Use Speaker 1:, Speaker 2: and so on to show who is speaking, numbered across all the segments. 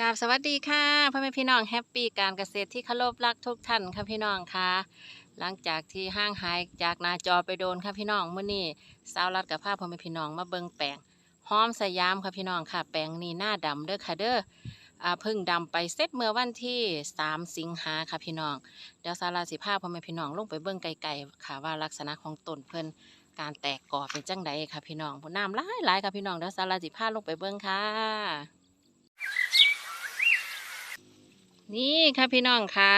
Speaker 1: กราบสวัสดีค่ะพ่อแม่พี่น้องแฮปปี้การเกษตรที่เคารพรักทุกท่านค่ะพี่น้องค่ะ หลังจากที่ห้างหายจากนาจอไปโดนค่ะพี่น้องเมื่อนี้สาวรัดกับภาพพ่อแม่พี่น้องมาเบิ่งแปลงหอมสยามค่ะพี่น้องค่ะ แปลงนี้หน้าดำเด้อค่ะเด้อเพิ่งดำไปเสร็จเมื่อวันที่ 3 สิงหาค่ะพี่น้อง เดี๋ยวสารัดสิภาพพ่อแม่พี่น้องลงไปเบิ่งไกลๆค่ะว่าลักษณะของต้นเพิ่นการแตกกอเป็นจังใดค่ะพี่น้องผู้น้ำหลายหลายๆค่ะพี่น้องเดี๋ยวสารัดสิภาลงไปเบิ่งค่ะ นี่ค่ะพี่น้องค่ะ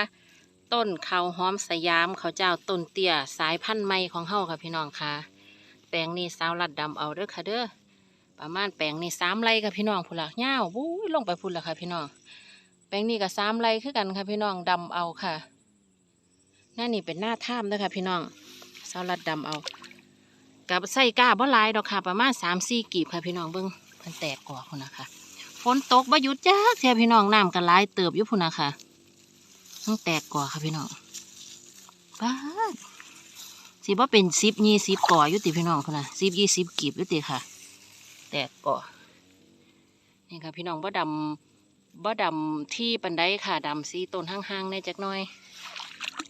Speaker 1: ต้นเขาหอมสยามเขาเจ้าต้นเตี้ยสายพันธุ์ใหม่ของเฮาค่ะพี่น้องค่ะ แปลงนี้สาวรัดดำเอาเด้อค่ะเด้อประมาณแปลงนี้สามไร่ค่ะพี่น้องพุ่นละเงาวบู้ยลงไปพุ่นละค่ะพี่น้อง แปลงนี้ก็สามไร่คือกันค่ะพี่น้องดำเอาค่ะหน้านี่เป็นหน้าถ้ำเด้อค่ะพี่น้องสาวรัดดำเอา กับใส่ก้าบ่ลายดอกค่ะ ประมาณสามสี่กีบค่ะพี่น้องเบิ้งเพิ่นแตกกว่าพุ่นนะคะ ฝนตกบ่หยุดจักเทียพี่น้องน้ำกันหลายเติบอยู่พุ่นนะค่ะต้องแตกก่อค่ะพี่น้องป้าสิบ่เป็นสิบยี่สิบก่ออยู่ติพี่น้องพุ่นนะสิบยี่สิบกีบอยู่ติค่ะ แตกก่อนี่ค่ะพี่น้องบ่ดำบ่ดำที่ปันไดค่ะดำสีต้นห่างๆในจักน่อย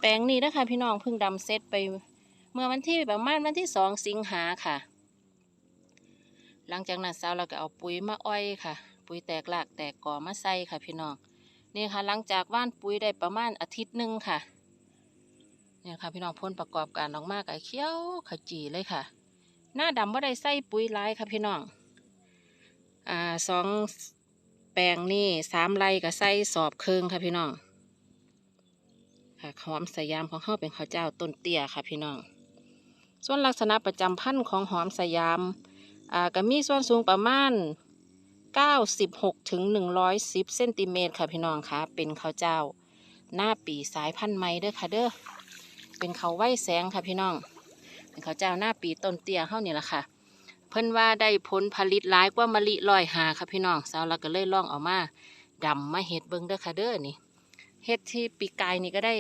Speaker 1: แปลงนี้นะคะพี่น้องเพิ่งดำเซตไป เมื่อวันที่ประมาณวันที่สองสิงหาค่ะ หลังจากนั้นสาวเราก็เอาปุ๋ยมาอ้อยค่ะ ปุ๋ยแตกหลากแตกก่อมาใส่ค่ะพี่น้องนี่ค่ะหลังจากว่านปุ๋ยได้ประมาณอาทิตย์หนึ่งค่ะเนี่ยค่ะพี่น้องผลประกอบการออกมาก็เขี้ยวขจีเลยค่ะ หน้าดำว่าได้ใส่ปุ๋ยหลายค่ะพี่น้องอ่าสองแปลงนี่สามไร่ก็ใส่สอบเคืองค่ะพี่น้องค่ะหอมสยามของเขาเป็นข้าวเจ้าต้นเตี้ยค่ะพี่น้อง ส่วนลักษณะประจำพันธุ์ของหอมสยามอ่าก็มีส่วนสูงประมาณ 96ถึง110เซนติเมตรค่ะพี่น้องค่ะเป็นข้าวเจ้า หน้าปีสายพันธุ์ใหม่เด้อค่ะเด้อเป็นเขาไหวแสงค่ะพี่น้อง เป็นข้าวเจ้าหน้าปีต้นเตี้ยเฮานี่แหละค่ะ เพิ่นว่าได้ผลผลิตหลายกว่ามะลิลอยหาค่ะพี่น้องสาวเราก็เลยล่องเอามาดำมาเฮ็ดเบิ่งเด้อค่ะเด้อนี่เฮ็ดที่ปีกายนี่ก็ได้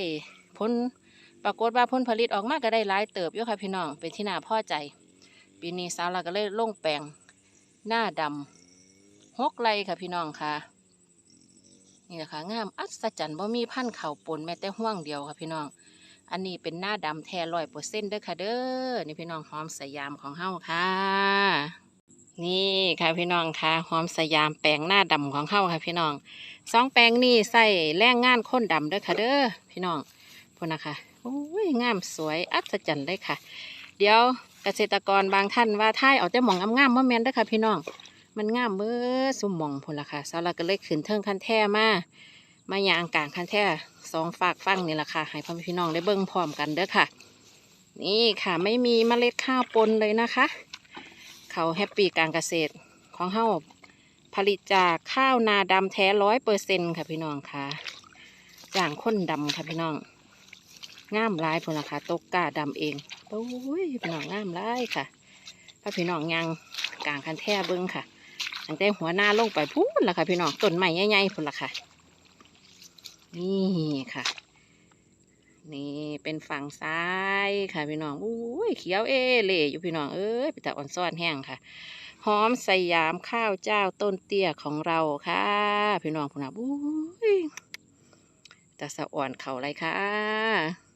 Speaker 1: ผลปรากฏว่าผลผลิตออกมาก็ได้หลายเติบอยู่ค่ะพี่น้องเป็นที่น่าพอใจ ปีนี้สาวเราก็เลยลงแปลงหน้าดำ หกไรค่ะพี่น้องค่ะนี่แหละค่ะงามอัศจรรย์บ่มีพันธ์เข่าปนแม้แต่ห่วงเดียวค่ะพี่น้อง อันนี้เป็นหน้าดำแท้ร้อยเปอร์เซ็นต์เด้อค่ะเด้อนี่พี่น้องหอมสยามของเฮาค่ะ นี่ค่ะพี่น้องค่ะหอมสยามแปลงหน้าดำของเฮาค่ะพี่น้องสองแปลงนี่ใส่แรงงานค้นดำเด้อค่ะเด้อพี่น้องพวกนะคะโอ้ยงามสวยอัศจรรย์เลยค่ะ เดี๋ยวเกษตรกรบางท่านว่าท้ายเอาแต่หมองงามๆมาแมนเด้อค่ะพี่น้อง มันงามเบ้อสุมมองพุ่นละค่ะสาวเราก็เลยขึ้นเทิงคันแท่มา มายางกลางคันแท่สองฝากฟังนี่แหละค่ะ ให้พ่อพี่น้องได้เบิ่งพร้อมกันเด้อค่ะ นี่ค่ะไม่มีเมล็ดข้าวปนเลยนะคะ เขาแฮปปี้การเกษตรของเฮาผลิตจากข้าวนาดำแท้ร้อยเปอร์เซ็นค่ะพี่น้องค่ะจ้างคนดำค่ะพี่น้องงามหลายพุ่นละค่ะตกกาดำเองโอ้ยพี่น้องงามหลายค่ะพระพี่น้องยังกลางคันแท่เบิ้งค่ะ ตั้งแต่หัวหน้าลงไปพูนละค่ะ พี่น้องต้นใหม่ใหญ่ๆพุ่นละค่ะ นี่ค่ะ นี่เป็นฝั่งซ้ายค่ะ พี่น้องอุ้ยเขียวเอเล่อยู่พี่น้องเอ้ยไปแต่อ่อนซ่อนแห้งค่ะหอมสยามข้าวเจ้าต้นเตี้ยของเราค่ะ พี่น้องพุ่นนะอุ้ยแต่สะอ่อนเขาไรค่ะ